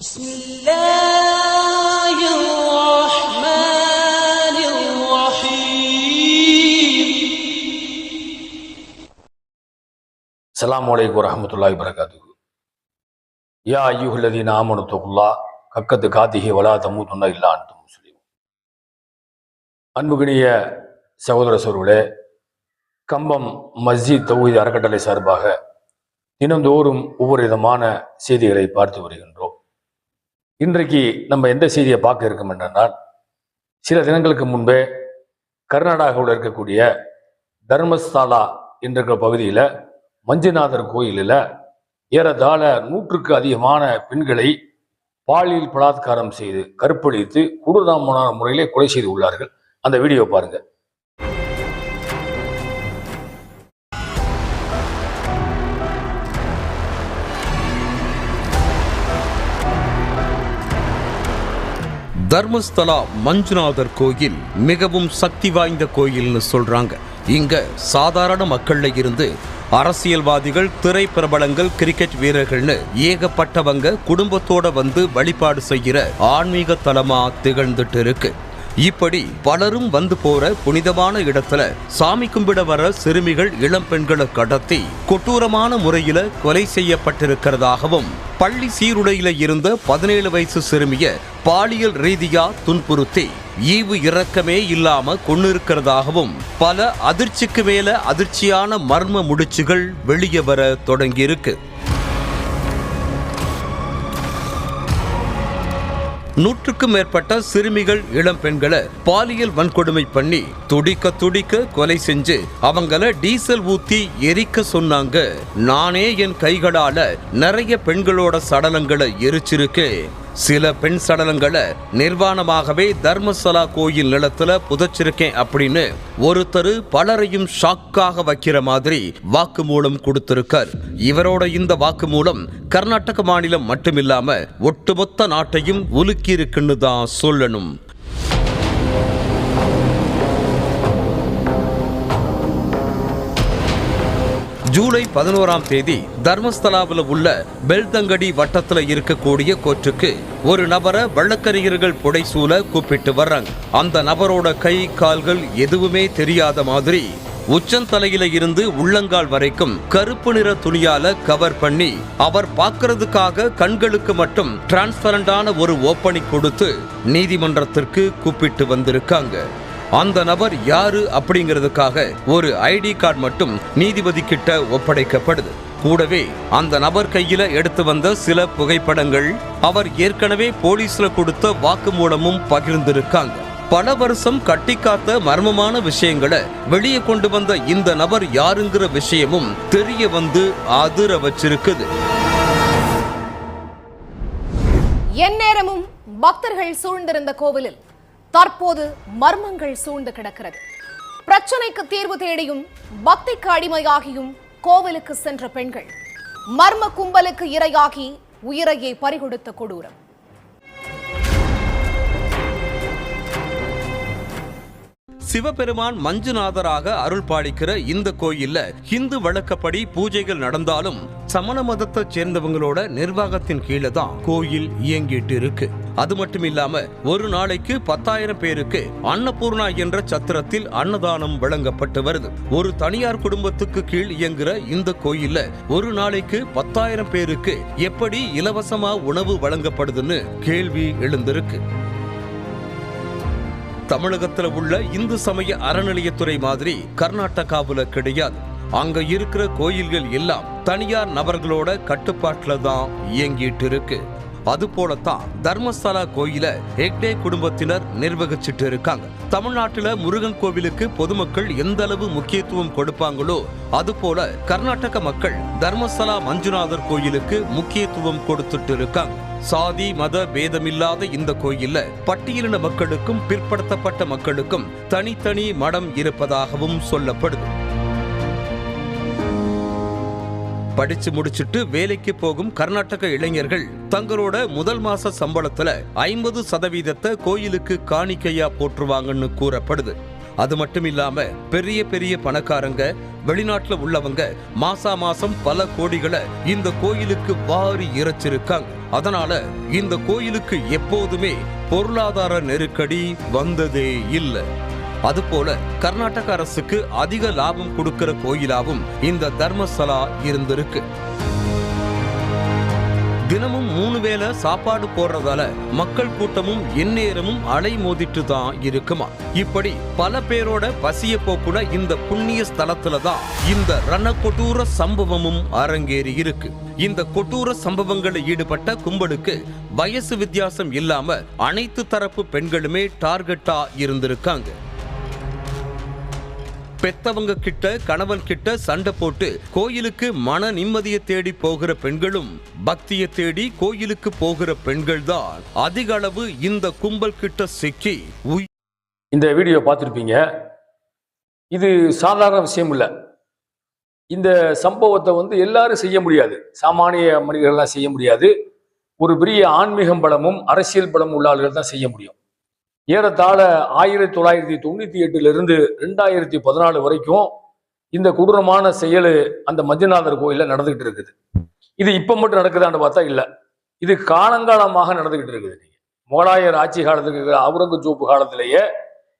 بسم الله الرحمن الرحيم அஸ்ஸலாமு அலைக்கும் வரஹ்மத்துல்லாஹி வரகாத்துஹு யா அய்யுஹல்லதீன ஆமனு தகுல்லா கக்கத்து காத்திஹி வலா தமூதுன்ன இல்லா அன்தும் முஸ்லிம் அன்புகினிய சகோதர சோர்களே கம்பம் மஸ்ஜித் தௌஹீத் அறக்கட்டளை சார்பாக தினந்தோறும் ஒவ்வொரு விதமான செய்திகளை பார்த்து வருகின்றோம் இன்றைக்கு நம்ம எந்த செய்தியை பார்க்க இருக்கோம் என்றால் சில தினங்களுக்கு முன்பே கர்நாடகாவில் இருக்கக்கூடிய தர்மஸ்தாலா என்ற பகுதியில் மஞ்சுநாதர் கோயிலில் ஏறத்தாழ நூற்றுக்கு அதிகமான பெண்களை பாலியல் பலாத்காரம் செய்து கற்பழித்து கொடூரமான முறையிலே கொலை செய்து உள்ளார்கள். அந்த வீடியோ பாருங்கள் தர்மஸ்தலா மஞ்சுநாதர் கோயில் மிகவும் சக்தி வாய்ந்த கோயில்னு சொல்றாங்க. இங்க சாதாரண மக்கள்ல இருந்து அரசியல்வாதிகள் திரை பிரபலங்கள் கிரிக்கெட் வீரர்கள்னு ஏகப்பட்டவங்க குடும்பத்தோட வந்து வழிபாடு செய்கிற ஆன்மீக தலமா திகழ்ந்துட்டு இருக்கு. இப்படி பலரும் வந்து போற புனிதமான இடத்துல சாமி கும்பிட வர சிறுமிகள் இளம் பெண்களை கடத்தி கொட்டூரமான முறையில கொலை செய்யப்பட்டிருக்கிறதாகவும் பள்ளி சீருடையில இருந்த பதினேழு வயசு சிறுமிய பாலியல் ரீதியா துன்புறுத்தி ஈவு இரக்கமே இல்லாம கொண்டிருக்கிறதாகவும் பல அதிர்ச்சிக்கு மேல அதிர்ச்சியான மர்ம முடிச்சுகள் வெளியே வர தொடங்கியிருக்கு. நூற்றுக்கும் மேற்பட்ட சிறுமிகள் இளம் பெண்களை பாலியல் வன்கொடுமை பண்ணி துடிக்க துடிக்க கொலை செஞ்சு அவங்கள டீசல் ஊத்தி எரிக்க சொன்னாங்க. நானே என் கைகளால நிறைய பெண்களோட சடலங்களை எரிச்சிருக்கேன். சில பெண் சடலங்களை நிர்வாணமாகவே தர்மசலா கோயில் நிலத்துல புதைச்சிருக்கேன் அப்படின்னு ஒருத்தர் பலரையும் ஷாக்காக வைக்கிற மாதிரி வாக்குமூலம் கொடுத்திருக்கார். இவரோட இந்த வாக்குமூலம் கர்நாடக மாநிலம் மட்டுமில்லாம ஒட்டுமொத்த நாட்டையும் உலுக்கி இருக்குன்னு தான் சொல்லணும். ஜூலை பதினோராம் தேதி தர்மஸ்தலாவில் உள்ள பெல்தங்கடி வட்டத்தில் இருக்கக்கூடிய கோற்றுக்கு ஒரு நபரை வழக்கறிஞர்கள் புடைசூல கூப்பிட்டு வர்றாங்க. அந்த நபரோட கை கால்கள் எதுவுமே தெரியாத மாதிரி உச்சந்தலையில இருந்து உள்ளங்கால் வரைக்கும் கருப்பு நிற துணியால கவர் பண்ணி அவர் பார்க்கறதுக்காக கண்களுக்கு மட்டும் டிரான்ஸ்பரண்டான ஒரு ஓப்பனிங் கொடுத்து நீதிமன்றத்திற்கு கூப்பிட்டு வந்திருக்காங்க. அந்த நபர் யாரு அப்படிங்கிறதுக்காக ஒரு ஐடி கார்டு மட்டும் நீதிபதி கிட்ட ஒப்படைக்கப்படுது. கூடவே அந்த நபர் கையில எடுத்து வந்த சில புகைப்படங்கள் அவர் ஏற்கனவே போலீஸ்ல கொடுத்த வாக்குமூலமும் பகிர்ந்திருக்காங்க. பல வருஷம் கட்டிக்காத்த மர்மமான விஷயங்களை வெளியே கொண்டு வந்த இந்த நபர் யாருங்கிற விஷயமும் தெரிய வந்து அதிர வச்சிருக்குது. எந்நேரமும் பக்தர்கள் சூழ்ந்திருந்த கோவிலில் தற்போது மர்மங்கள் சூழ்ந்து கிடக்கிறது. பிரச்சனைக்கு தீர்வு தேடியும் பக்திக்கு அடிமையாகியும் கோவிலுக்கு சென்ற பெண்கள் மர்ம கும்பலுக்கு இரையாகி உயிரையே பறிகொடுத்த கொடூரம். சிவபெருமான் மஞ்சுநாதராக அருள் பாலிக்கிற இந்த கோயில்ல ஹிந்து வழக்கப்படி பூஜைகள் நடந்தாலும் சமண மதத்தை சேர்ந்தவங்களோட நிர்வாகத்தின் கீழே தான் கோயில் இயங்கிட்டு இருக்கு. அது மட்டும் இல்லாம ஒரு நாளைக்கு பத்தாயிரம் பேருக்கு அன்னபூர்ணா என்ற சத்திரத்தில் அன்னதானம் வழங்கப்பட்டு வருது. ஒரு தனியார் குடும்பத்துக்கு கீழ் இயங்குற இந்த கோயில்ல ஒரு நாளைக்கு பத்தாயிரம் பேருக்கு எப்படி இலவசமா உணவு வழங்கப்படுதுன்னு கேள்வி எழுந்திருக்கு. தமிழகத்துல உள்ள இந்து சமய அறநிலையத்துறை மாதிரி கர்நாடகாவுல கிடையாது அங்க இருக்கிற கோயில்கள் எல்லாம் தனியார் நபர்களோட கட்டுப்பாட்டுல தான் இயங்கிட்டு இருக்கு அது போலத்தான் தர்மஸ்தலா கோயில ஹெக்டே குடும்பத்தினர் நிர்வகிச்சிட்டு இருக்காங்க. தமிழ்நாட்டுல முருகன் கோவிலுக்கு பொதுமக்கள் எந்த அளவு முக்கியத்துவம் கொடுப்பாங்களோ அது போல கர்நாடக மக்கள் தர்மஸ்தலா மஞ்சுநாதர் கோயிலுக்கு முக்கியத்துவம் கொடுத்துட்டு இருக்காங்க. சாதி மத பேதமில்லாத இந்த கோயில்ல பட்டியலின மக்களுக்கும் பிற்படுத்தப்பட்ட மக்களுக்கும் தனித்தனி மடம் இருப்பதாகவும் சொல்லப்படுது. படிச்சு முடிச்சிட்டு வேலைக்கு போகும் கர்நாடக இளைஞர்கள் தங்களோட முதல் மாச சம்பளத்துல ஐம்பது சதவீதத்தை கோயிலுக்கு காணிக்கையா போற்றுவாங்கன்னு கூறப்படுது. அது மட்டும் இல்லாம பெரிய பெரிய பணக்காரங்க வெளிநாட்டுல உள்ளவங்க மாசா மாசம் பல கோடிகளை இந்த கோயிலுக்கு வாரி இறைச்சிருக்காங்க. அதனால இந்த கோயிலுக்கு எப்போதுமே பொருளாதார நெருக்கடி வந்ததே இல்லை. அதுபோல கர்நாடக அரசுக்கு அதிக லாபம் கொடுக்கிற கோயிலாவும் இந்த தர்மஸ்தலா இருந்திருக்கு. தினமும் மூணு வேளை சாப்பாடு போடுறதால மக்கள் கூட்டமும் எந்நேரமும் அலை மோதிட்டு தான் இருக்குமா? இப்படி பல பேரோட பசிய போக்குல இந்த புண்ணிய ஸ்தலத்துல தான் இந்த ரணக்கொடூர சம்பவமும் அரங்கேறி இருக்கு. இந்த கொடூர சம்பவங்களில் ஈடுபட்ட கும்பலுக்கு வயசு வித்தியாசம் இல்லாம அனைத்து தரப்பு பெண்களுமே டார்கெட்டா இருந்திருக்காங்க. பெத்தவங்க கிட்ட கணவன் கிட்ட சண்டை போட்டு கோயிலுக்கு மன நிம்மதியை தேடி போகிற பெண்களும் பக்தியை தேடி கோயிலுக்கு போகிற பெண்கள் தான் அதிக அளவு இந்த கும்பல் கிட்ட சிக்கி உய் இந்த வீடியோ பார்த்துருப்பீங்க. இது சாதாரண விஷயம் இல்லை. இந்த சம்பவத்தை வந்து எல்லாரும் செய்ய முடியாது. சாமானிய மனிதர்கள்லாம் செய்ய முடியாது. ஒரு பெரிய ஆன்மீகம் பலமும் அரசியல் பலமும் உள்ள ஆளுகள் தான் செய்ய முடியும். ஏறத்தாழ ஆயிரத்தி தொள்ளாயிரத்தி தொண்ணூற்றி எட்டுல இருந்து ரெண்டாயிரத்தி பதினாலு வரைக்கும் இந்த கொடூரமான செயல் அந்த மஞ்சுநாதர் கோயிலில் நடந்துகிட்டு இருக்குது. இது இப்போ மட்டும் நடக்குதான்னு பார்த்தா இல்லை. இது காலங்காலமாக நடந்துகிட்டு இருக்குது. முகலாயர் ஆட்சி காலத்துக்கு அவுரங்கசீப் காலத்திலேயே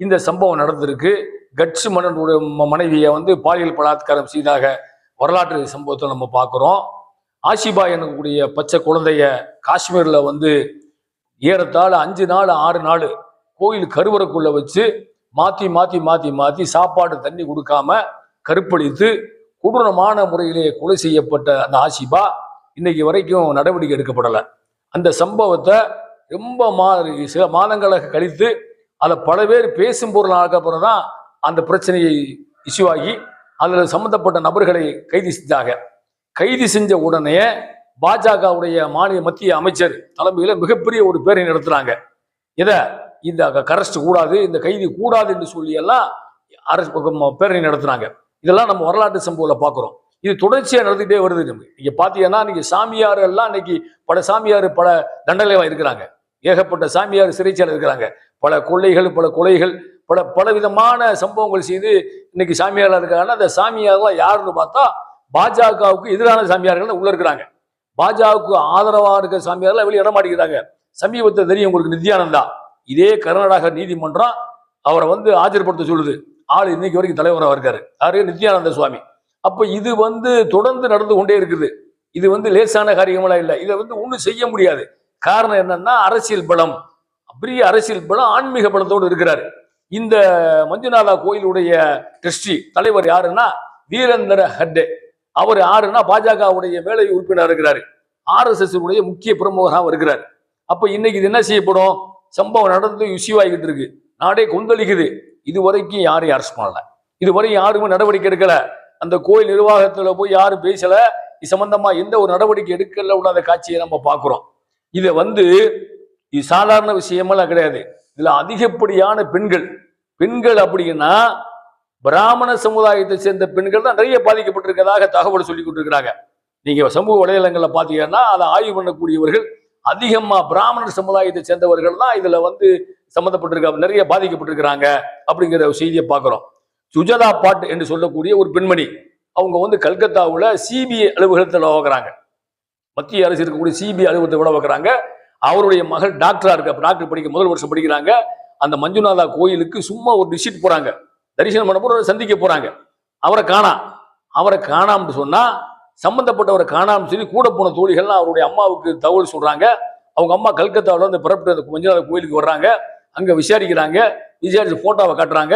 இந்த சம்பவம் நடந்திருக்கு. கட்ஸ் மன்னனுடைய மனைவியை வந்து பாலியல் பலாத்காரம் செய்தாக வரலாற்று சம்பவத்தை நம்ம பார்க்குறோம். ஆஷிபா எனக்கூடிய பச்சை குழந்தைய காஷ்மீரில் வந்து ஏறத்தாழ அஞ்சு நாள் ஆறு நாள் கோயில் கருவறைக்குள்ளே வச்சு மாற்றி மாற்றி மாற்றி மாற்றி சாப்பாடு தண்ணி கொடுக்காம கருப்பளித்து கொடூரமான முறையிலே கொலை செய்யப்பட்ட அந்த ஆஷிபா இன்னைக்கு வரைக்கும் நடவடிக்கை எடுக்கப்படலை. அந்த சம்பவத்தை ரொம்ப மா சில மாதங்களாக கழித்து அதை பல பேர் பேசும் பொருளாக அப்புறம் தான் அந்த பிரச்சனையை இஷ்யூ ஆகி அதில் சம்பந்தப்பட்ட நபர்களை கைது செஞ்சாங்க. கைது செஞ்ச உடனே பாஜகவுடைய மாநில மத்திய அமைச்சர் தலைமையில் மிகப்பெரிய ஒரு பேரணி நடத்துகிறாங்க இதை இந்த கரஸ்ட் கூடாது இந்த கைதி கூடாது என்று சொல்லி எல்லாம் அரசு பேரணி நடத்துனாங்க. இதெல்லாம் நம்ம வரலாற்று சம்பவத்தில் பார்க்குறோம். இது தொடர்ச்சியாக நடந்துகிட்டே வருது நம்ம நீங்க பார்த்தீங்கன்னா இன்னைக்கு சாமியார் எல்லாம் இன்னைக்கு பல சாமியார் பல தண்டனைவா இருக்கிறாங்க. ஏகப்பட்ட சாமியார் சிறைச்சாலை இருக்கிறாங்க. பல கொள்ளைகள் பல கொலைகள் பல பல விதமான சம்பவங்கள் செய்து இன்னைக்கு சாமியாராக இருக்காங்கன்னா அந்த சாமியாரெலாம் யாருன்னு பார்த்தா பாஜகவுக்கு எதிரான சாமியார்கள் உள்ள இருக்கிறாங்க. பாஜகவுக்கு ஆதரவாக இருக்கிற சாமியாரெல்லாம் வெளியே இடமாட்டிக்கிறாங்க சமீபத்தை தெரியும் உங்களுக்கு நித்யானந்தா. இதே கர்நாடக நீதிமன்றம் அவரை வந்து ஆஜர்படுத்த சொல்லுது. ஆள் இன்னைக்கு வரைக்கும் தலைவராக இருக்காரு. யாரு? நித்யானந்த சுவாமி. அப்ப இது வந்து தொடர்ந்து நடந்து கொண்டே இருக்குது. இது வந்து லேசான காரியமெல்லாம் இல்லை. இதை வந்து ஒன்றும் செய்ய முடியாது. காரணம் என்னன்னா அரசியல் பலம். பெரிய அரசியல் பலம் ஆன்மீக பலத்தோடு இருக்கிறாரு. இந்த மஞ்சுநாதா கோயிலுடைய ட்ரஸ்டி தலைவர் யாருன்னா வீரேந்திர ஹெட்டே அவர் யாருன்னா பாஜகவுடைய வேலை உறுப்பினர் இருக்கிறாரு. ஆர்எஸ்எஸ் உடைய முக்கிய பிரமுகராக இருக்கிறார். அப்ப இன்னைக்கு இது என்ன செய்யப்படும்? சம்பவம் நடந்து இஷ்யூ ஆகிட்டு இருக்கு. நாடே கொந்தளிக்குது. இது வரைக்கும் யாரும் அரெஸ்ட் பண்ணல. இதுவரை யாருமே நடவடிக்கை எடுக்கல. அந்த கோயில் நிர்வாகத்துல போய் யாரும் பேசல. இது சம்பந்தமா எந்த ஒரு நடவடிக்கை எடுக்கல உள்ள காட்சியை நம்ம பார்க்குறோம். இதை வந்து இது சாதாரண விஷயமெல்லாம் கிடையாது. இதுல அதிகப்படியான பெண்கள். பெண்கள் அப்படின்னா பிராமண சமுதாயத்தை சேர்ந்த பெண்கள் தான் நிறைய பாதிக்கப்பட்டிருக்கிறதாக தகவல் சொல்லி கொண்டிருக்கிறாங்க. நீங்க சமூக வலைதளங்களில் பாத்தீங்கன்னா அதை ஆய்வு பண்ணக்கூடியவர்கள் அதிகமா பிராமணர் சமுதாயத்தை சேர்ந்தவர்கள் தான் இதுல வந்து சம்மந்தப்பட்டிருக்க நிறைய பாதிக்கப்பட்டிருக்கிறாங்க அப்படிங்கிற ஒரு செய்தியை பார்க்குறோம். சுஜதா பாட் என்று சொல்லக்கூடிய ஒரு பெண்மணி அவங்க வந்து கல்கத்தாவில் சிபிஐ அலுவலகத்தில் வைக்கிறாங்க மத்திய அரசு இருக்கக்கூடிய சிபிஐ அலுவலகத்தை விட வைக்கிறாங்க அவருடைய மகள் டாக்டராக இருக்க டாக்டர் படிக்க முதல் வருஷம் படிக்கிறாங்க. அந்த மஞ்சுநாதா கோயிலுக்கு சும்மா ஒரு விசிட் போகிறாங்க தரிசனம் பண்ண போற சந்திக்க போகிறாங்க அவரை காணாம் அவரை காணாம்னு சொன்னால் சம்பந்தப்பட்டவரை காணாமல் சொல்லி கூட போன தோழிகள்லாம் அவருடைய அம்மாவுக்கு தகவல் சொல்கிறாங்க அவங்க அம்மா கல்கத்தாவில் வந்து புறப்பட்டு அந்த நாள் கோயிலுக்கு வர்றாங்க. அங்கே விசாரிக்கிறாங்க. விசாரித்து ஃபோட்டோவை காட்டுறாங்க.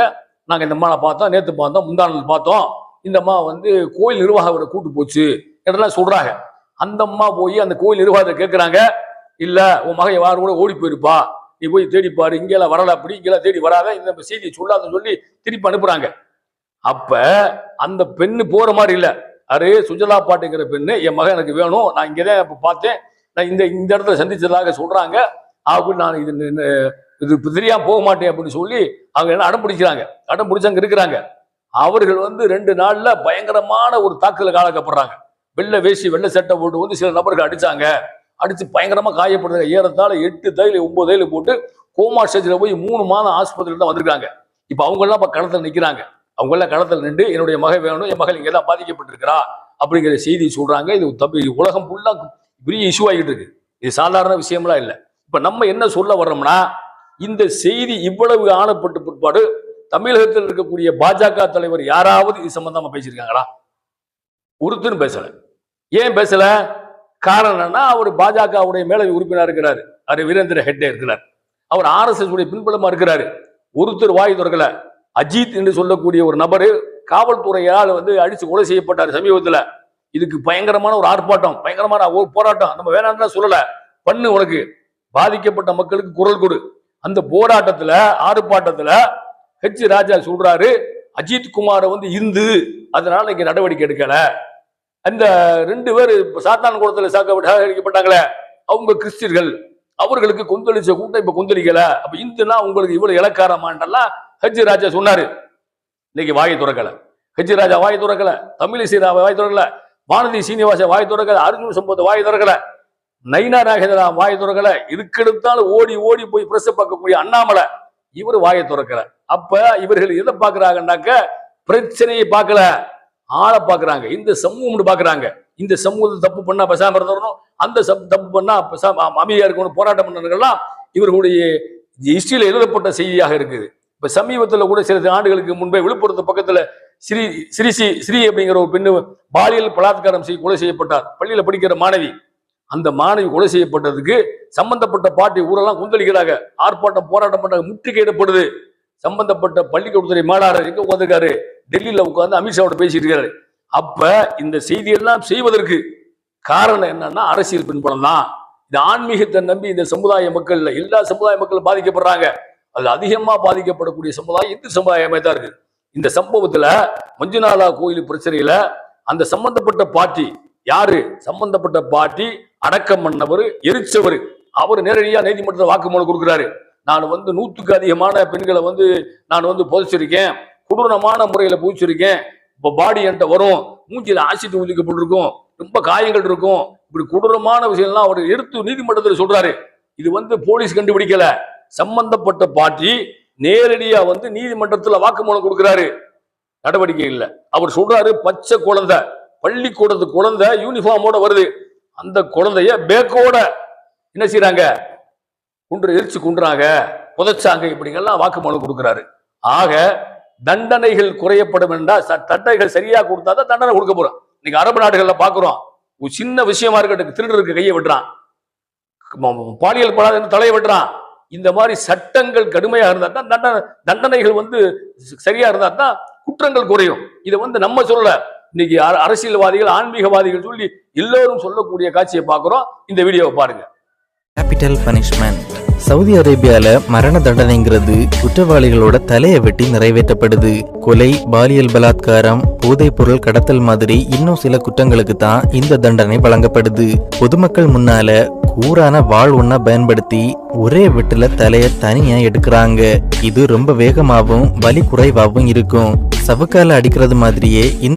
நாங்கள் இந்த அம்மாவை பார்த்தோம். நேற்று பார்த்தோம். முந்தானல் பார்த்தோம். இந்த அம்மா வந்து கோயில் நிர்வாகம் அவரை கூட்டு போச்சு இதெல்லாம் சொல்கிறாங்க அந்த அம்மா போய் அந்த கோயில் நிர்வாகத்தை கேட்குறாங்க இல்லை உன் மகன் யாரும் கூட ஓடி போயிருப்பா. நீ போய் தேடிப்பாரு இங்கேலாம் இங்கெல்லாம் வரல. அப்படி இங்கெல்லாம் தேடி வராத. இந்த செய்தியை சொல்லாதன்னு சொல்லி திருப்பி அனுப்புகிறாங்க அப்போ அந்த பெண்ணு போகிற மாதிரி இல்லை. அரே சுஜலா பாட்டுங்கிற பெண்ணு என் மகன் எனக்கு வேணும் நான் இங்கதான் இப்போ பார்த்தேன். நான் இந்த இந்த இடத்துல சந்திச்சதாக சொல்கிறாங்க அப்படின்னு நான் இது இது இப்ப தெரியாம போக மாட்டேன் அப்படின்னு சொல்லி அவங்க என்ன அடம் பிடிக்கிறாங்க. அடம் பிடிச்சவங்க இருக்கிறாங்க. அவர்கள் வந்து ரெண்டு நாளில் பயங்கரமான ஒரு தாக்குதல் ஆளாக்கப்படுறாங்க. வெள்ளை வேஷ்டி வெள்ளை சட்டை போட்டு வந்து சில நபர்கள் அடித்தாங்க அடித்து பயங்கரமாக காயப்படுறாங்க. ஏறத்தாழ எட்டு தையில ஒம்பது தையில போட்டு கோமா ஸ்டேஜில் போய் மூணு மாதம் ஆஸ்பத்திரியில் தான் வந்திருக்காங்க. இப்போ அவங்கெல்லாம் இப்போ இப்ப நிற்கிறாங்க அவங்கெல்லாம் களத்தில் நின்று என்னுடைய மகன் வேணும் என் மகள் இங்கே தான் பாதிக்கப்பட்டிருக்கிறா அப்படிங்கிற செய்தி சொல்றாங்க. இது தப்பு இது உலகம் ஃபுல்லா பெரிய இஷ்யூ ஆகிட்டு இருக்கு. இது சாதாரண விஷயம்லாம் இல்லை. இப்போ நம்ம என்ன சொல்ல வர்றோம்னா இந்த செய்தி இவ்வளவு ஆணப்பட்டு பிற்பாடு தமிழகத்தில் இருக்கக்கூடிய பாஜக தலைவர் யாராவது இது சம்பந்தமா பேசியிருக்காங்களா? ஒருத்தரும் பேசல. ஏன் பேசல? காரணம் என்னன்னா அவர் பாஜகவுடைய மேலவை உறுப்பினர் இருக்கிறார். அவர் வீரேந்திர ஹெட்டே இருக்கிறார். அவர் ஆர்எஸ்எஸ் உடைய பின்புலமா இருக்கிறாரு. ஒருத்தர் வாய் திறக்கல. அஜித் என்று சொல்லக்கூடிய ஒரு நபர் காவல்துறையால் வந்து அடித்து கொலை செய்யப்பட்டார் சமீபத்தில். இதுக்கு பயங்கரமான ஒரு ஆர்ப்பாட்டம் பயங்கரமான ஒரு போராட்டம். நம்ம வேணாம்னு சொல்லலை. பண்ணு உனக்கு. பாதிக்கப்பட்ட மக்களுக்கு குரல் கொடு. அந்த போராட்டத்தில் ஆர்ப்பாட்டத்தில் ஹெச் ராஜா சொல்றாரு அஜித் குமாரை வந்து இந்து. அதனால இங்க நடவடிக்கை எடுக்கல. அந்த ரெண்டு பேர் சாத்தான் குளத்தில் சாக்கப்பட்டாங்களே அவங்க கிறிஸ்டியர்கள் அவர்களுக்கு கொந்தளிச்ச கூட்டம் இப்ப கொந்தளிக்கல. அப்ப இந்துனா உங்களுக்கு இவ்வளவு இலக்காரமான்றலாம் ஹஜ்ஜி ராஜா சொன்னாரு. இன்னைக்கு வாயை துறக்கல. ஹெச் ராஜா வாய் துறக்கல. தமிழிசை வாய் துறக்கல. வானதி சீனிவாச வாய் துறக்கல. அர்ஜுன் சம்பத் வாய் துறக்கல. நைனா நாகேந்திரா வாய் துறக்கல. இதுக்கெடுத்தாலும் ஓடி ஓடி போய் பிரச பார்க்கக்கூடிய அண்ணாமலை இவர் வாயை துறக்கல. அப்ப இவர்கள் எதை பார்க்குறாங்கன்னாக்க பிரச்சனையை பார்க்கல. ஆளை பார்க்குறாங்க. இந்த சமூகம்னு பார்க்குறாங்க. இந்த சமூகத்தை தப்பு பண்ணா பசாம இருந்தவரணும் அந்த சப் தப்பு பண்ணா பேசாம அமைதியா இருக்கணும் போராட்டம் பண்ணவர்கள்லாம் இவர்களுடைய ஹிஸ்டரியில் எழுதப்பட்ட செய்தியாக இருக்குது. இப்ப சமீபத்துல கூட சில ஆண்டுகளுக்கு முன்பே விழுப்புரத்து பக்கத்துல ஸ்ரீ ஸ்ரீ ஸ்ரீ அப்படிங்கிற ஒரு பெண்ணு பாலியல் பலாத்காரம் செய்ய கொலை செய்யப்பட்டார். பள்ளியில படிக்கிற மாணவி. அந்த மாணவி கொலை செய்யப்பட்டதுக்கு சம்பந்தப்பட்ட பாட்டி ஊரெல்லாம் குந்தளிக்கிறாங்க. ஆர்ப்பாட்டம் போராட்டம் பண்றாங்க. முற்றுகையிடப்படுது சம்பந்தப்பட்ட பள்ளிக்கூடத்துறை மேலாளர் எங்க உட்காந்துருக்காரு டெல்லியில உட்காந்து அமித்ஷாவோட பேசிட்டு இருக்காரு. அப்ப இந்த செய்தியெல்லாம் செய்வதற்கு காரணம் என்னன்னா அரசியல் பின்புலம் தான். இந்த ஆன்மீகத்தை நம்பி இந்த சமுதாய மக்கள் எல்லா சமுதாய மக்களும் பாதிக்கப்படுறாங்க. அது அதிகமாக பாதிக்கப்படக்கூடிய சமுதாயம் இந்து சமுதாயமே தான் இருக்குது இந்த சம்பவத்தில் மஞ்சுநாதா கோயில் பிரச்சனையில் அந்த சம்பந்தப்பட்ட பாட்டி யாரு? சம்பந்தப்பட்ட பாட்டி அடக்கம் பண்ணவர் எரிச்சவர். அவர் நேரடியாக நீதிமன்றத்தில் வாக்குமூலம் கொடுக்குறாரு. நான் வந்து நூற்றுக்கு அதிகமான பெண்களை வந்து நான் வந்து புதைச்சிருக்கேன். கொடூரமான முறையில் பூச்சிருக்கேன் இப்போ பாடி என்கிட்ட வரும். மூஞ்சியில் ஆசிட் ஊதிக்கப்பட்டிருக்கும் ரொம்ப காயங்கள் இருக்கும். இப்படி கொடூரமான விஷயம்லாம் அவர் எடுத்து நீதிமன்றத்தில் சொல்றாரு. இது வந்து போலீஸ் கண்டுபிடிக்கல. சம்பந்தப்பட்ட பாட்டி நேரடியா வந்து நீதிமன்றத்தில் வாக்குமூலம் கொடுக்கிறாரு. நடவடிக்கை இல்லை. அவர் சொல்றாரு பச்சை குழந்தை பள்ளிக்கூடத்து குழந்தை யூனிஃபார்மோட வருது. அந்த குழந்தைய பேக்கோட என்ன செய்யறாங்க குன்று எரிச்சு குன்றாங்க புதைச்சாங்க இப்படிங்கெல்லாம் வாக்குமூலம் கொடுக்கிறாரு. ஆக தண்டனைகள் குறையப்படும் என்றால் தண்டனைகள் சரியா கொடுத்தா தான் தண்டனை கொடுக்க போறோம். இன்னைக்கு அரபு நாடுகள்ல பாக்குறோம். ஒரு சின்ன விஷயமா இருக்கட்டும் திருடருக்கு கையை வெட்டுறான். பாலியல் படாத தலையை வெட்டுறான். இந்த மாதிரி சட்டங்கள் கடுமையா இருந்தா தான் தண்டனை தண்டனைகள் வந்து சரியாக சரியா இருந்தா தான் குற்றங்கள் குறையும். இதை வந்து நம்ம சொல்ல இன்னைக்கு அரசியல்வாதிகள் ஆன்மீகவாதிகள் சொல்லி எல்லோரும் சொல்லக்கூடிய காட்சியை பார்க்குறோம். இந்த வீடியோவை பாருங்க. கேபிட்டல் பனிஷ்மெண்ட் சவுதி அரேபியால மரண தண்டனைங்கிறது குற்றவாளிகளோட தலையை வெட்டி நிறைவேற்றப்படுது. கொலை பாலியல் பலாத்காரம் போதைப் பொருள் கடத்தல் மாதிரி இன்னும் சில குற்றங்களுக்கு தான் இந்த தண்டனை வழங்கப்படுது. பொதுமக்கள் முன்னால கூரான வாழ் ஒண்ண பயன்படுத்தி ஒரே வெட்டுல தலைய தனியா எடுக்கிறாங்க. இது ரொம்ப வேகமாவும் வலி குறைவாகவும் இருக்கும். சவுக்கால அடிக்கிறது மாதிரியே இந்த